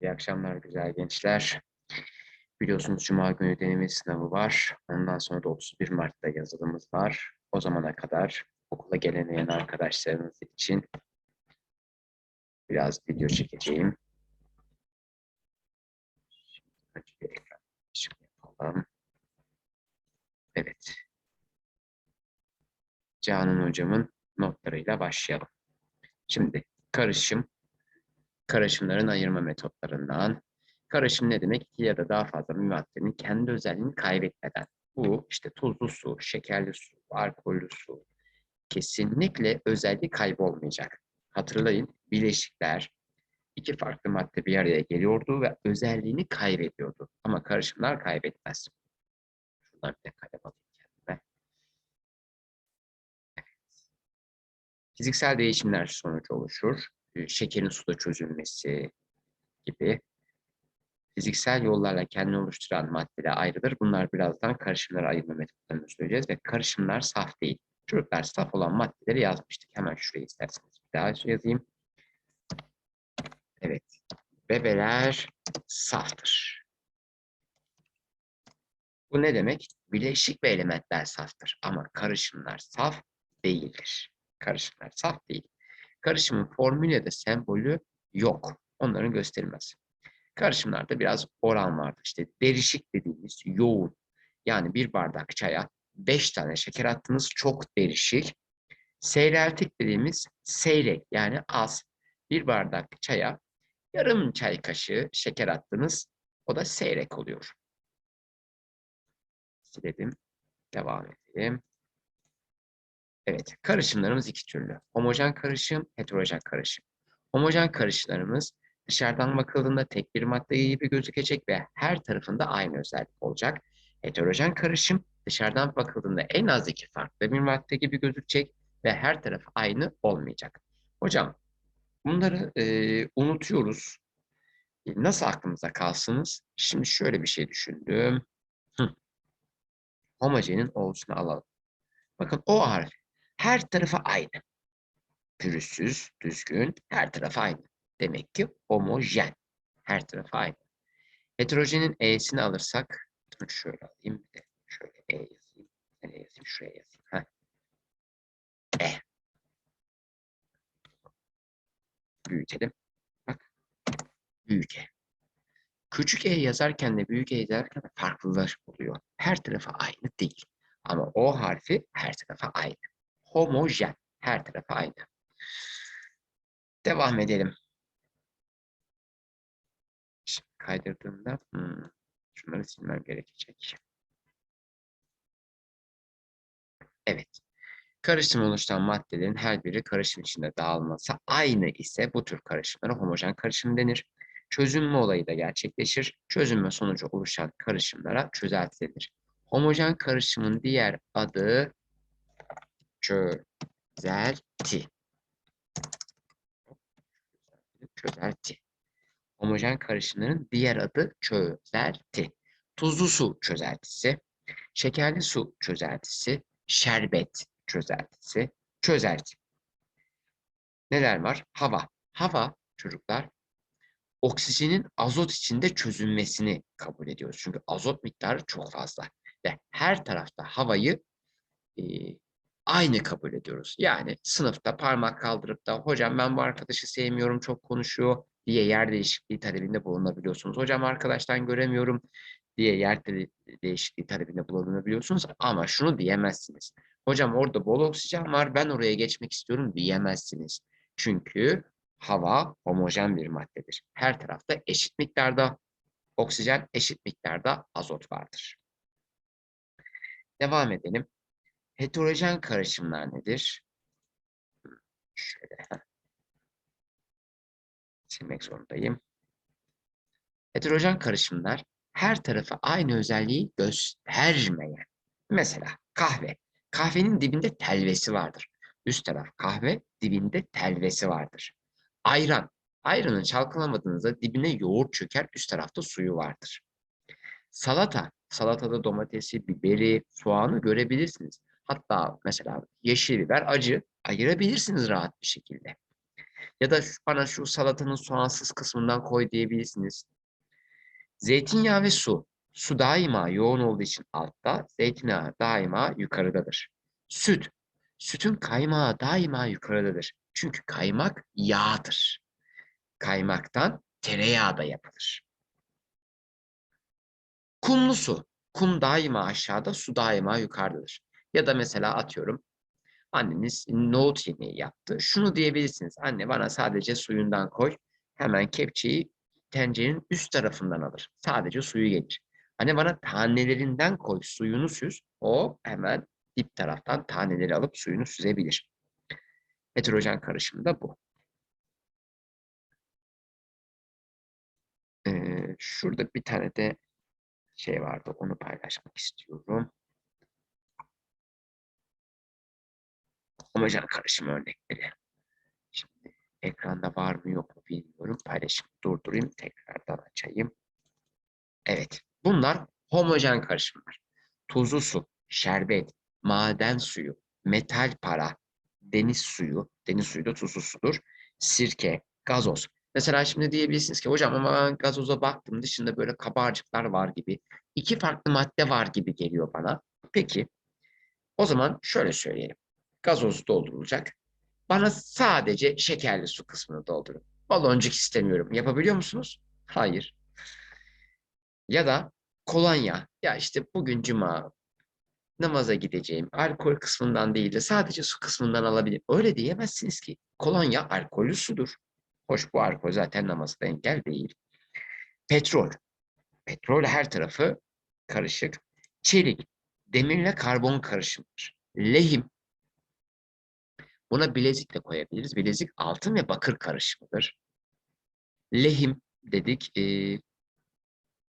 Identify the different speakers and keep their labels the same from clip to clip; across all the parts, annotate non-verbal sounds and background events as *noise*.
Speaker 1: İyi akşamlar güzel gençler. Biliyorsunuz Cuma günü deneme sınavı var. Ondan sonra da 31 Mart'ta yazılımız var. O zamana kadar okula gelemeyen arkadaşlarınız için biraz video çekeceğim. Evet. Canan hocamın notlarıyla başlayalım. Şimdi karışım, karışımların ayırma metotlarından. Karışım ne demek? İki ya da daha fazla bir maddenin kendi özelliğini kaybetmeden. Bu işte tuzlu su, şekerli su, alkollü su kesinlikle özelliği kaybolmayacak. Hatırlayın bileşikler iki farklı madde bir araya geliyordu ve özelliğini kaybediyordu. Ama karışımlar kaybetmez. Şundan bir de kalem alayım kendime. Fiziksel değişimler sonucu oluşur. Şekerin suda çözülmesi gibi. Fiziksel yollarla kendini oluşturan maddeler ayrılır. Bunlar birazdan karışımlara ayırma metotlarını söyleyeceğiz ve karışımlar saf değil. Çocuklar saf olan maddeleri yazmıştık. Hemen şuraya isterseniz bir daha yazayım. Evet. Bebeler saftır. Bu ne demek? Bileşik ve elementler saftır. Ama karışımlar saf değildir. Karışımlar saf değil. Karışımın formülü ya da sembolü yok. Onların gösterilmez. Karışımlarda biraz oran vardır. İşte derişik dediğimiz yoğun. Yani bir bardak çaya 5 tane şeker attınız çok derişik. Seyreltik dediğimiz seyrek yani az. Bir bardak çaya yarım çay kaşığı şeker attınız. O da seyrek oluyor. Silelim. Devam edelim. Evet, karışımlarımız iki türlü. Homojen karışım, heterojen karışım. Homojen karışımlarımız dışarıdan bakıldığında tek bir madde gibi gözükecek ve her tarafında aynı özellik olacak. Heterojen karışım dışarıdan bakıldığında en az iki farklı bir madde gibi gözükecek ve her tarafı aynı olmayacak. Hocam, bunları e, unutuyoruz. Nasıl aklımıza kalsınız? Şimdi şöyle bir şey düşündüm. Homojenin oluşunu alalım. Bakın o harf her tarafı aynı. Pürüzsüz, düzgün, her tarafı aynı. Demek ki homojen. Her tarafı aynı. Heterojenin e'sini alırsak, dur şöyle alayım şöyle e yazayım. Nereye yazayım? Şuraya yazayım. Heh. E. Büyütelim. Bak. Büyük E. Küçük E yazarken de büyük E yazarken de farklılar oluyor. Her tarafı aynı değil. Ama o harfi her tarafa aynı. Homojen. Her tarafa aynı. Devam edelim. Şimdi kaydırdığımda hmm, şunları silmem gerekecek. Evet. Karışım oluşturan maddelerin her biri karışım içinde dağılması aynı ise bu tür karışımlara homojen karışım denir. Çözünme olayı da gerçekleşir. Çözünme sonucu oluşan karışımlara çözelti. Homojen karışımın diğer adı çözelti. Çözelti. Homojen karışımların diğer adı çözelti. Tuzlu su çözeltisi, şekerli su çözeltisi, şerbet çözeltisi, çözelti. Neler var? Hava. Hava çocuklar oksijenin azot içinde çözünmesini kabul ediyoruz. Çünkü azot miktarı çok fazla. Ve her tarafta havayı e, aynı kabul ediyoruz. Yani sınıfta parmak kaldırıp da hocam ben bu arkadaşı sevmiyorum çok konuşuyor diye yer değişikliği talebinde bulunabiliyorsunuz. Hocam arkadaştan göremiyorum diye yer de- değişikliği talebinde bulunabiliyorsunuz ama şunu diyemezsiniz. Hocam orada bol oksijen var ben oraya geçmek istiyorum diyemezsiniz. Çünkü hava homojen bir maddedir. Her tarafta eşit miktarda oksijen, eşit miktarda azot vardır. Devam edelim. Heterojen karışımlar nedir? Şöyle. Silmek zorundayım. Heterojen karışımlar her tarafı aynı özelliği göstermeyen. Mesela kahve. Kahvenin dibinde telvesi vardır. Üst taraf kahve, dibinde telvesi vardır. Ayran. Ayranı çalkalamadığınızda dibine yoğurt çöker, üst tarafta suyu vardır. Salata. Salatada domatesi, biberi, soğanı görebilirsiniz. Hatta mesela yeşil biber, acı ayırabilirsiniz rahat bir şekilde. Ya da bana şu salatanın soğansız kısmından koy diyebilirsiniz. Zeytinyağı ve su. Su daima yoğun olduğu için altta, zeytinyağı daima yukarıdadır. Süt. Sütün kaymağı daima yukarıdadır. Çünkü kaymak yağdır. Kaymaktan tereyağı da yapılır. Kumlu su. Kum daima aşağıda, su daima yukarıdadır. Ya da mesela atıyorum anneniz nohut yemeği yaptı. Şunu diyebilirsiniz. Anne bana sadece suyundan koy. Hemen kepçeyi tencerenin üst tarafından alır. Sadece suyu gelir. Anne bana tanelerinden koy. Suyunu süz. O hemen dip taraftan taneleri alıp suyunu süzebilir. Heterojen karışım da bu. Ee, şurada bir tane de şey vardı. Onu paylaşmak istiyorum. Homojen karışım örnekleri. Şimdi ekranda var mı yok mu bilmiyorum. Paylaşımı durdurayım. Tekrardan açayım. Evet. Bunlar homojen karışımlar. Tuzlu su, şerbet, maden suyu, metal para, deniz suyu, deniz suyu da tuzlu sudur, sirke, gazoz. Mesela şimdi diyebilirsiniz ki hocam ama ben gazoza baktım dışında böyle kabarcıklar var gibi. iki farklı madde var gibi geliyor bana. Peki o zaman şöyle söyleyelim. Gazoz doldurulacak. Bana sadece şekerli su kısmını doldurun. Baloncuk istemiyorum. Yapabiliyor musunuz? Hayır. Ya da kolonya. Ya işte bugün cuma namaza gideceğim. Alkol kısmından değil de sadece su kısmından alabilirim. Öyle diyemezsiniz ki. Kolonya alkollü sudur. Hoş bu alkol zaten namaza da engel değil. Petrol. Petrol her tarafı karışık. Çelik. Demirle karbon karışımıdır. Lehim. Buna bilezik de koyabiliriz. Bilezik altın ve bakır karışımıdır. Lehim dedik. e,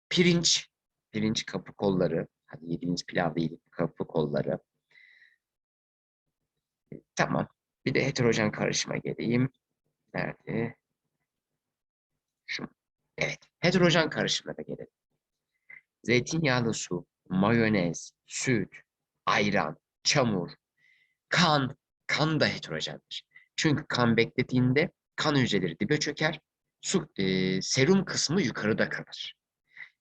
Speaker 1: pirinç. Pirinç kapı kolları. Hani yediğiniz pilav değil, kapı kolları. E, Tamam. Bir de heterojen karışıma geleyim. Nerede? Şu. Evet. Heterojen karışıma da gelelim. Zeytinyağlı su, mayonez, süt, ayran, çamur, kan. Kan da heterojendir. Çünkü kan beklediğinde kan hücreleri dibe çöker. Su, e, serum kısmı yukarıda kalır.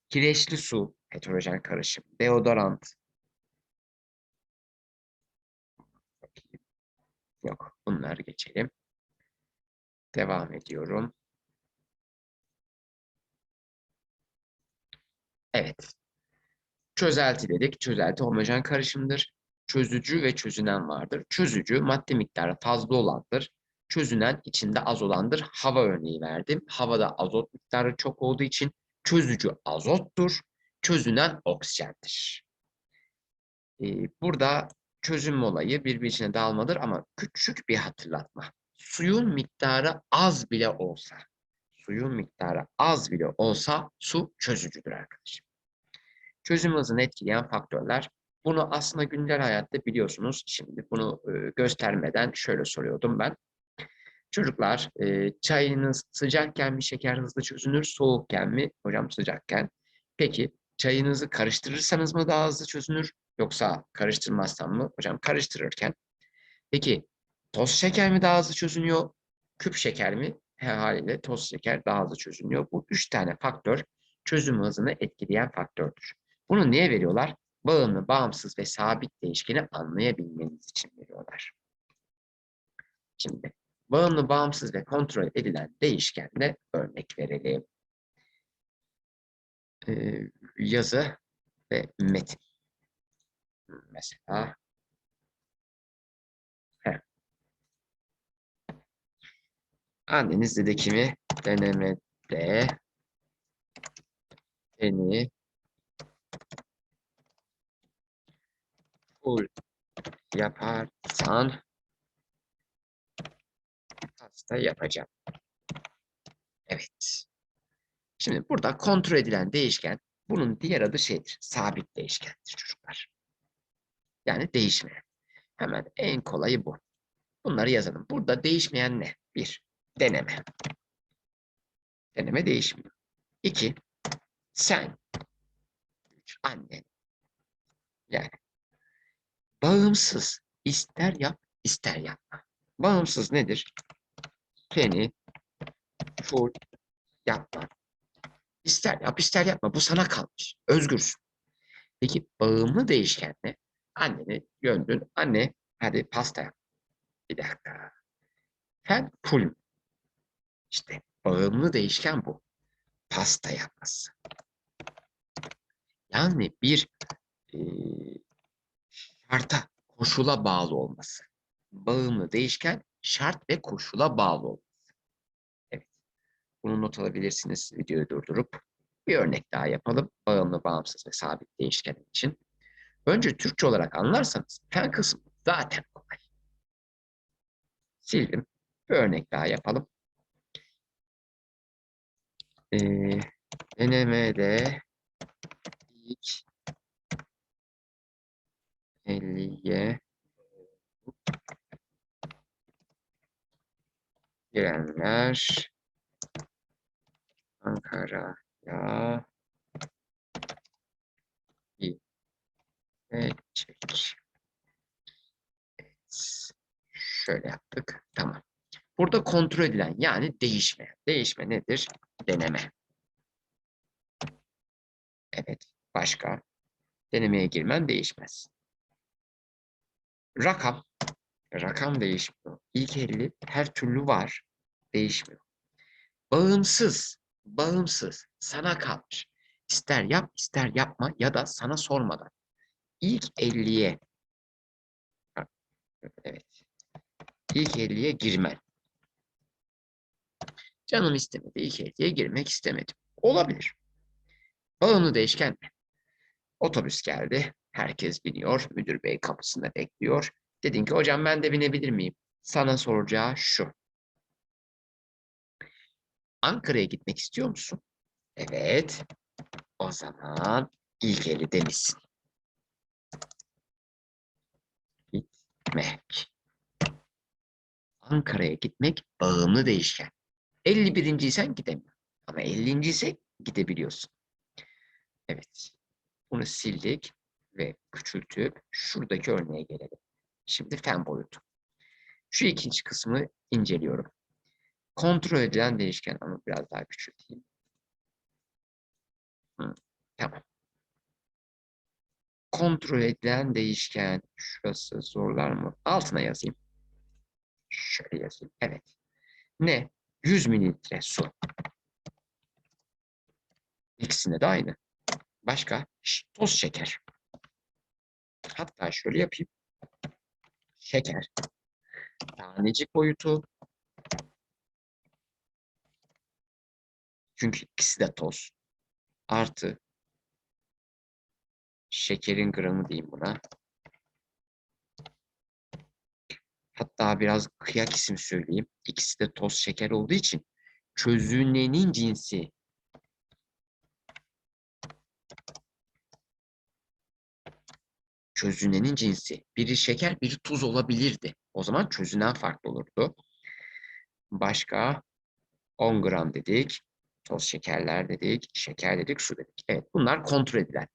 Speaker 1: Kireçli su, heterojen karışım. Deodorant. Yok, bunlar geçelim. Devam ediyorum. Evet. Çözelti dedik. Çözelti homojen karışımdır. Çözücü ve çözünen vardır. Çözücü madde miktarı fazla olandır. Çözünen içinde az olandır. Hava örneği verdim. Havada azot miktarı çok olduğu için çözücü azottur. Çözünen oksijendir. Ee, burada çözüm olayı birbirine dağılmadır ama küçük bir hatırlatma. Suyun miktarı az bile olsa, suyun miktarı az bile olsa su çözücüdür arkadaşım. Çözüm hızını etkileyen faktörler. Bunu aslında güncel hayatta biliyorsunuz. Şimdi bunu göstermeden şöyle soruyordum ben. Çocuklar çayınız sıcakken mi şeker hızlı çözünür, soğukken mi? Hocam sıcakken. Peki çayınızı karıştırırsanız mı daha hızlı çözünür yoksa karıştırmazsam mı? Hocam karıştırırken. Peki toz şeker mi daha hızlı çözünüyor? Küp şeker mi? He, haliyle toz şeker daha hızlı çözünüyor. Bu üç tane faktör çözüm hızını etkileyen faktördür. Bunu niye veriyorlar? Bağımlı, bağımsız ve sabit değişkeni anlayabilmeniz için veriyorlar. Şimdi bağımlı, bağımsız ve kontrol edilen değişkenle örnek verelim. Ee, yazı ve metin. Mesela Heh. anneniz dedi kimi denemede beni full yaparsan pasta yapacağım. Evet. Şimdi burada kontrol edilen değişken bunun diğer adı şeydir. Sabit değişkendir çocuklar. Yani değişmeyen. Hemen en kolayı bu. Bunları yazalım. Burada değişmeyen ne? Bir, deneme. Deneme değişmiyor. İki, sen. Üç, annen. Yani bağımsız. İster yap, ister yapma. Bağımsız nedir? Seni full yapma. İster yap ister yapma. Bu sana kalmış. Özgürsün. Peki bağımlı değişken ne? Anneni göndün. Anne hadi pasta yap. Bir dakika. Sen full? İşte bağımlı değişken bu. Pasta yapması. Yani bir eee şarta, koşula bağlı olması. Bağımlı değişken şart ve koşula bağlı olması. Evet. Bunu not alabilirsiniz videoyu durdurup. Bir örnek daha yapalım. Bağımlı, bağımsız ve sabit değişken için. Önce Türkçe olarak anlarsanız fen kısmı zaten kolay. Sildim. Bir örnek daha yapalım. Ee, denemede ilk 50'ye girenler Ankara'ya gidecek. Evet. Şöyle yaptık. Tamam. Burada kontrol edilen yani değişme. Değişme nedir? Deneme. Evet. Başka? Denemeye girmen değişmez. Rakam. Rakam değişmiyor. İlk 50 her türlü var. Değişmiyor. Bağımsız. Bağımsız. Sana kalmış. İster yap ister yapma ya da sana sormadan. İlk 50'ye evet. İlk 50'ye girmen. Canım istemedi. İlk 50'ye girmek istemedim. Olabilir. Bağımlı değişken mi? Otobüs geldi. Herkes biniyor. Müdür bey kapısında bekliyor. Dedin ki hocam ben de binebilir miyim? Sana soracağı şu. Ankara'ya gitmek istiyor musun? Evet. O zaman ilk eli demişsin. Gitmek. Ankara'ya gitmek bağımlı değişken. 51. isen gidemiyor. Ama 50. ise gidebiliyorsun. Evet. Bunu sildik ve küçültüp şuradaki örneğe gelelim. Şimdi fen boyutu. Şu ikinci kısmı inceliyorum. Kontrol edilen değişken ama biraz daha küçülteyim. Hı, tamam. Kontrol edilen değişken şurası zorlar mı? Altına yazayım. Şöyle yazayım. Evet. Ne? 100 mililitre su. İkisinde de aynı. Başka? Ş- Toz şeker. Hatta şöyle yapayım. Şeker. Tanecik boyutu. Çünkü ikisi de toz. Artı şekerin gramı diyeyim buna. Hatta biraz kıyak isim söyleyeyim. İkisi de toz şeker olduğu için çözünenin cinsi çözünenin cinsi. Biri şeker, biri tuz olabilirdi. O zaman çözünen farklı olurdu. Başka 10 gram dedik. Toz şekerler dedik. Şeker dedik, su dedik. Evet bunlar kontrol edilen.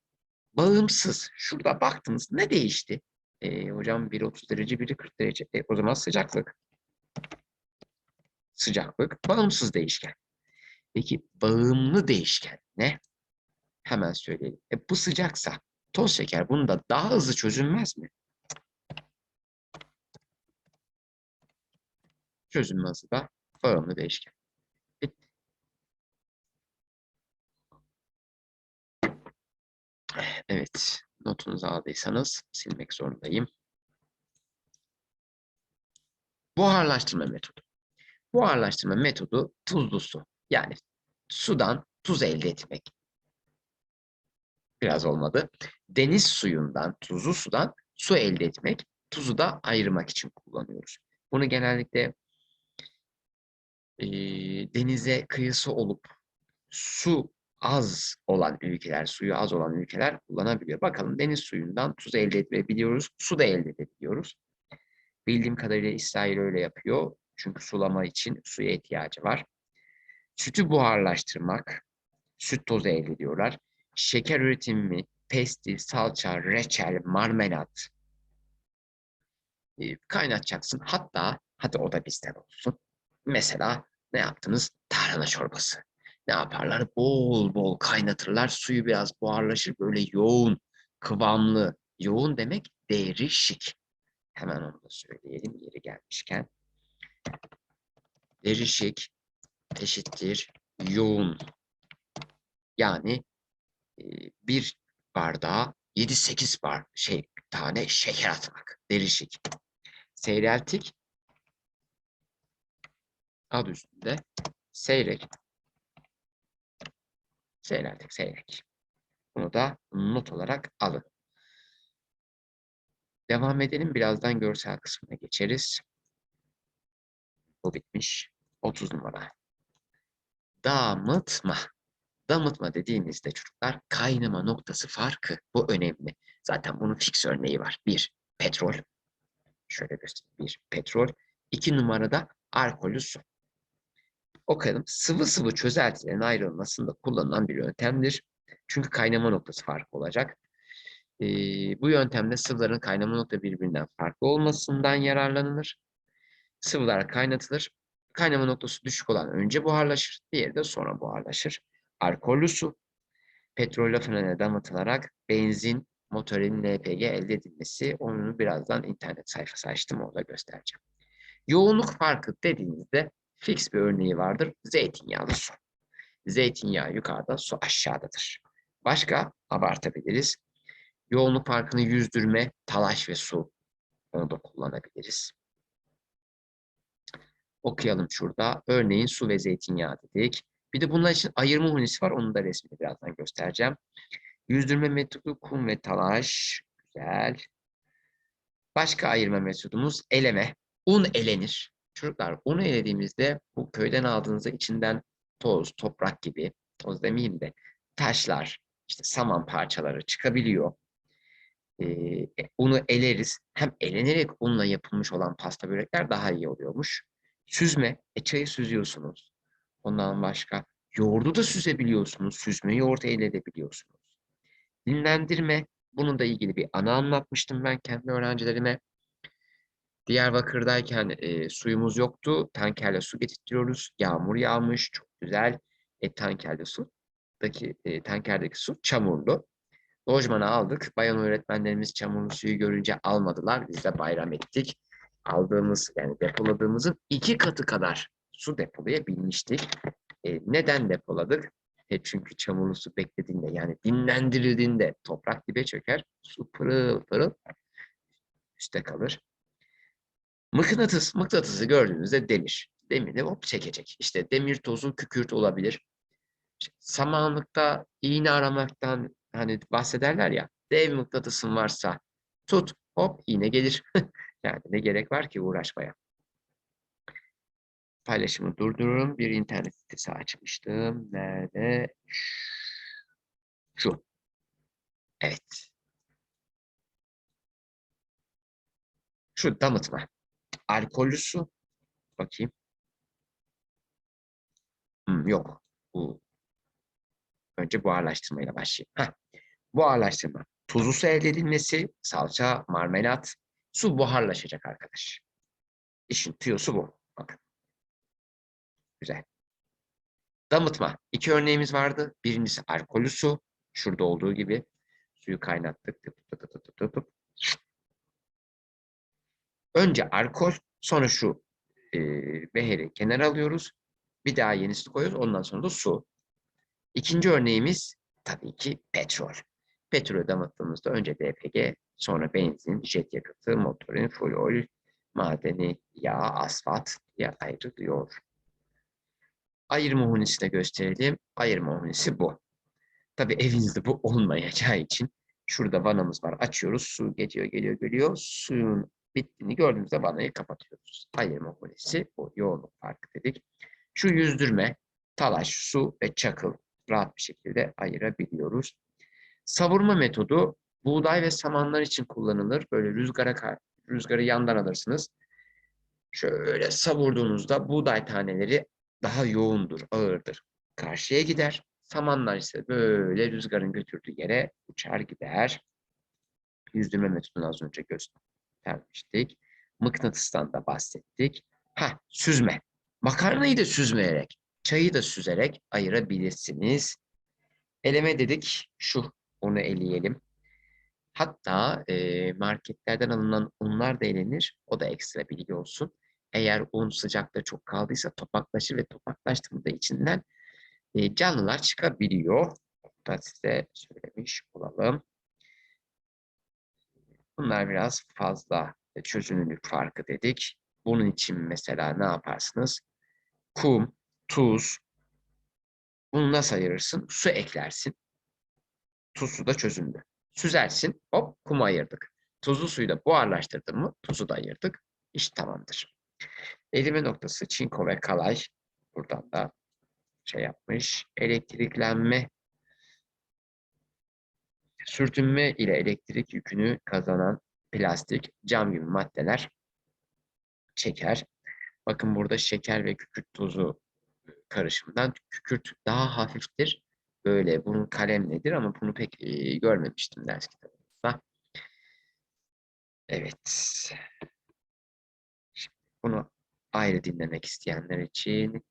Speaker 1: Bağımsız. Şurada baktınız ne değişti? Ee, hocam biri 30 derece, biri 40 derece. E, o zaman sıcaklık. Sıcaklık bağımsız değişken. Peki bağımlı değişken ne? Hemen söyleyelim. E, bu sıcaksa toz şeker bunda daha hızlı çözünmez mi? Çözünme hızı da bağımlı değişken. Bitti. Evet, notunuzu aldıysanız silmek zorundayım. Buharlaştırma metodu. Buharlaştırma metodu tuzlu su. Yani sudan tuz elde etmek. Biraz olmadı. Deniz suyundan, tuzlu sudan su elde etmek, tuzu da ayırmak için kullanıyoruz. Bunu genellikle e, denize kıyısı olup su az olan ülkeler, suyu az olan ülkeler kullanabiliyor. Bakalım deniz suyundan tuz elde edebiliyoruz, su da elde edebiliyoruz. Bildiğim kadarıyla İsrail öyle yapıyor. Çünkü sulama için suya ihtiyacı var. Sütü buharlaştırmak, süt tozu elde ediyorlar. Şeker üretimi, pestil, salça, reçel, marmelat e, kaynatacaksın. Hatta, hadi o da bizden olsun. Mesela ne yaptınız? Tarhana çorbası. Ne yaparlar? Bol bol kaynatırlar. Suyu biraz buharlaşır. Böyle yoğun, kıvamlı. Yoğun demek derişik. Hemen onu da söyleyelim yeri gelmişken. Derişik eşittir yoğun. Yani bir bardağa 7-8 bar şey tane şeker atmak. Derişik. Seyreltik adı üstünde seyrek. Seyreltik, seyrek. Bunu da not olarak alın. Devam edelim. Birazdan görsel kısmına geçeriz. Bu bitmiş. 30 numara. Damıtma. Damıtma dediğimizde çocuklar kaynama noktası farkı. Bu önemli. Zaten bunun fix örneği var. Bir, petrol. Şöyle göstereyim. Bir, petrol. İki numarada alkolü su. Okuyalım. Sıvı sıvı çözeltilerin ayrılmasında kullanılan bir yöntemdir. Çünkü kaynama noktası farkı olacak. Ee, bu yöntemde sıvıların kaynama nokta birbirinden farklı olmasından yararlanılır. Sıvılar kaynatılır. Kaynama noktası düşük olan önce buharlaşır, diğeri de sonra buharlaşır. Alkollü su, petrol frene damıtılarak benzin, motorin LPG elde edilmesi. Onu birazdan internet sayfası açtım, orada göstereceğim. Yoğunluk farkı dediğinizde fix bir örneği vardır. Zeytinyağlı su. Zeytinyağı yukarıda, su aşağıdadır. Başka abartabiliriz. Yoğunluk farkını yüzdürme, talaş ve su. Onu da kullanabiliriz. Okuyalım şurada. Örneğin su ve zeytinyağı dedik. Bir de bunlar için ayırma hunisi var. Onu da resmini birazdan göstereceğim. Yüzdürme metodu kum ve talaş. Güzel. Başka ayırma metodumuz eleme. Un elenir. Çocuklar unu elediğimizde bu köyden aldığınızda içinden toz, toprak gibi, toz demeyeyim de taşlar, işte saman parçaları çıkabiliyor. Ee, unu eleriz. Hem elenerek unla yapılmış olan pasta börekler daha iyi oluyormuş. Süzme, e çayı süzüyorsunuz. Ondan başka yoğurdu da süzebiliyorsunuz. Süzme yoğurt elde edebiliyorsunuz. Dinlendirme, bunun da ilgili bir ana anlatmıştım ben kendi öğrencilerime. Diyarbakır'dayken e, suyumuz yoktu. Tankerle su getirtiyoruz. Yağmur yağmış, çok güzel. E, tankerle su, daki, e, tankerdeki su çamurlu. Lojmana aldık. Bayan öğretmenlerimiz çamurlu suyu görünce almadılar. Biz de bayram ettik. Aldığımız yani depoladığımızın iki katı kadar su depolayabilmiştik. E, neden depoladık? E, çünkü çamurlu su beklediğinde yani dinlendirildiğinde toprak dibe çöker. Su pırıl pırıl üstte kalır. Mıknatıs, mıknatısı gördüğünüzde demir. Demiri hop çekecek. İşte demir tozu kükürt olabilir. Samanlıkta iğne aramaktan hani bahsederler ya. Dev mıknatısın varsa tut hop iğne gelir. *laughs* yani ne gerek var ki uğraşmaya. Paylaşımı durdururum. Bir internet sitesi açmıştım. Nerede? Şu. Evet. Şu damıtma. Alkollü su. Bakayım. Hmm, yok. Bu. Önce buharlaştırmayla başlayayım. Heh. Buharlaştırma. Tuzlu su elde edilmesi, salça, marmelat, su buharlaşacak arkadaş. İşin tüyosu bu. Bakın. Güzel. Damıtma. İki örneğimiz vardı. Birincisi alkollü su. Şurada olduğu gibi. Suyu kaynattık. Tıp tıp tıp tıp tıp. Önce alkol, sonra şu e, beheri kenara alıyoruz. Bir daha yenisini koyuyoruz. Ondan sonra da su. İkinci örneğimiz tabii ki petrol. Petrolü damıttığımızda önce DPG, sonra benzin, jet yakıtı, motorin, fuel, madeni, yağ, asfalt diye ayrılıyor. Ayırma hunisi de gösterelim. Ayırma hunisi bu. Tabii evinizde bu olmayacağı için şurada vanamız var. Açıyoruz. Su geliyor, geliyor, geliyor. Suyun bittiğini gördüğümüzde vanayı kapatıyoruz. Ayırma hunisi bu yoğunluk farkı dedik. Şu yüzdürme, talaş, su ve çakıl rahat bir şekilde ayırabiliyoruz. Savurma metodu buğday ve samanlar için kullanılır. Böyle rüzgara rüzgarı yandan alırsınız. Şöyle savurduğunuzda buğday taneleri daha yoğundur, ağırdır. Karşıya gider. Samanlar ise böyle rüzgarın götürdüğü yere uçar gider. Yüzdürme metodunu az önce göstermiştik. Mıknatıstan da bahsettik. Ha, süzme. Makarnayı da süzmeyerek, çayı da süzerek ayırabilirsiniz. Eleme dedik. Şu, onu eleyelim. Hatta e, marketlerden alınan unlar da elenir. O da ekstra bilgi olsun. Eğer un sıcakta çok kaldıysa topaklaşır ve topaklaştığında içinden e, canlılar çıkabiliyor. Bunu size söylemiş olalım. Bunlar biraz fazla çözünürlük farkı dedik. Bunun için mesela ne yaparsınız? Kum, tuz. Bunu nasıl ayırırsın? Su eklersin. Tuzlu da çözündü. Süzersin. Hop kumu ayırdık. Tuzlu suyu da buharlaştırdın mı tuzu da ayırdık. İş tamamdır. Erime noktası çinko ve kalay. Buradan da şey yapmış. Elektriklenme sürtünme ile elektrik yükünü kazanan plastik, cam gibi maddeler çeker. Bakın burada şeker ve kükürt tozu karışımından kükürt daha hafiftir. Böyle bunun kalem nedir ama bunu pek e, görmemiştim ders kitabımızda. Evet. Şimdi bunu ayrı dinlemek isteyenler için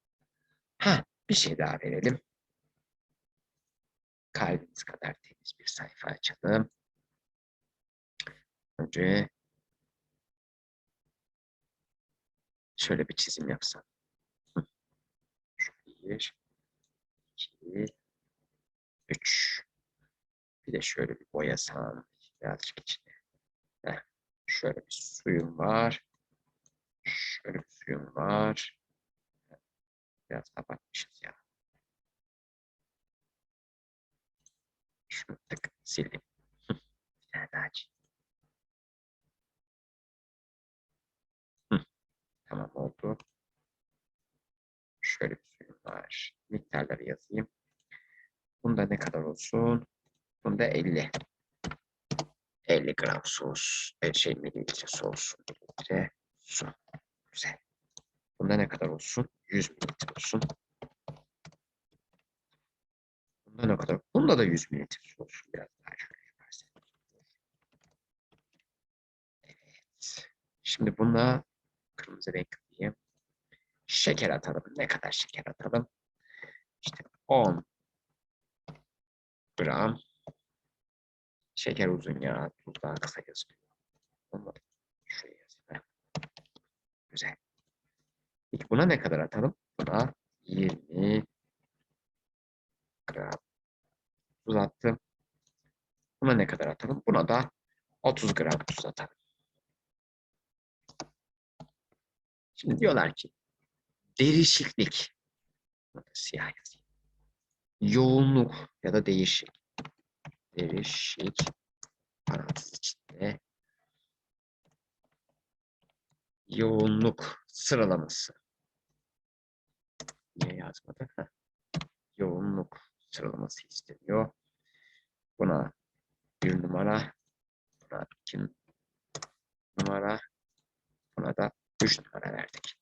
Speaker 1: ha bir şey daha verelim. Kalbiniz kadar temiz bir sayfa açalım. Önce şöyle bir çizim yapsam. Bir, iki, üç. Bir de şöyle bir boyasam. Birazcık içine. Heh. Şöyle bir suyum var. Şöyle bir suyum var. Biraz abartmışız ya. Şunu tık sildim. Bir tane daha. Tamam oldu. Şöyle bir suyum var. Miktarları yazayım. Bunda ne kadar olsun? Bunda 50. 50 gram sos. e, Şey mililitre sos. Mililitre su. Güzel. Bunda ne kadar olsun? 100 mililitre olsun. Bunda ne kadar? Bunda da 100 mililitre su olsun. Biraz daha şöyle yaparsak. Evet. Şimdi bunda kırmızı renk yapayım. Şeker atalım. Ne kadar şeker atalım? İşte 10 gram şeker uzun ya. Tuz daha kısa yazılıyor da şuraya yazayım. Heh. Güzel. Peki buna ne kadar atalım? Buna 20 gram tuz attım. Buna ne kadar atalım? Buna da 30 gram tuz. Şimdi diyorlar ki da siyah yazayım. Yoğunluk ya da değişik. Derişik parantez içinde yoğunluk sıralaması. Niye yazmadı? Heh. Yoğunluk sıralaması isteniyor. Buna bir numara, buna iki numara, buna da üç numara verdik.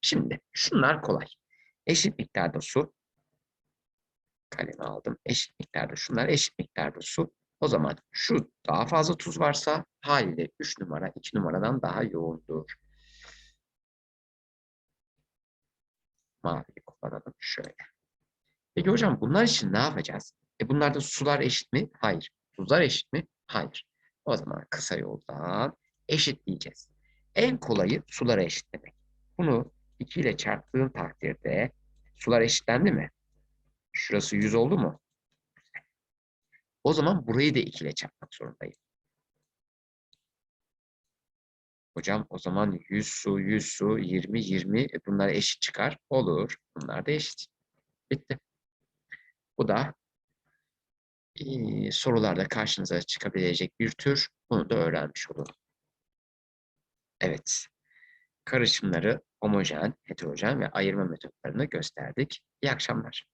Speaker 1: Şimdi şunlar kolay. Eşit miktarda su. Kalemi aldım. Eşit miktarda şunlar eşit miktarda su. O zaman şu daha fazla tuz varsa haliyle 3 numara 2 numaradan daha yoğundur. Mavi kullanalım şöyle. Peki hocam bunlar için ne yapacağız? E bunlarda sular eşit mi? Hayır. Tuzlar eşit mi? Hayır. O zaman kısa yoldan eşitleyeceğiz. En kolayı sulara eşitlemek. Bunu 2 ile çarptığın takdirde sular eşitlendi mi? Şurası 100 oldu mu? O zaman burayı da 2 ile çarpmak zorundayım. Hocam o zaman 100 su, 100 su, 20, 20 e bunlar eşit çıkar. Olur. Bunlar da eşit. Bitti. Bu da sorularda karşınıza çıkabilecek bir tür. Bunu da öğrenmiş olun. Evet. Karışımları homojen, heterojen ve ayırma metotlarını gösterdik. İyi akşamlar.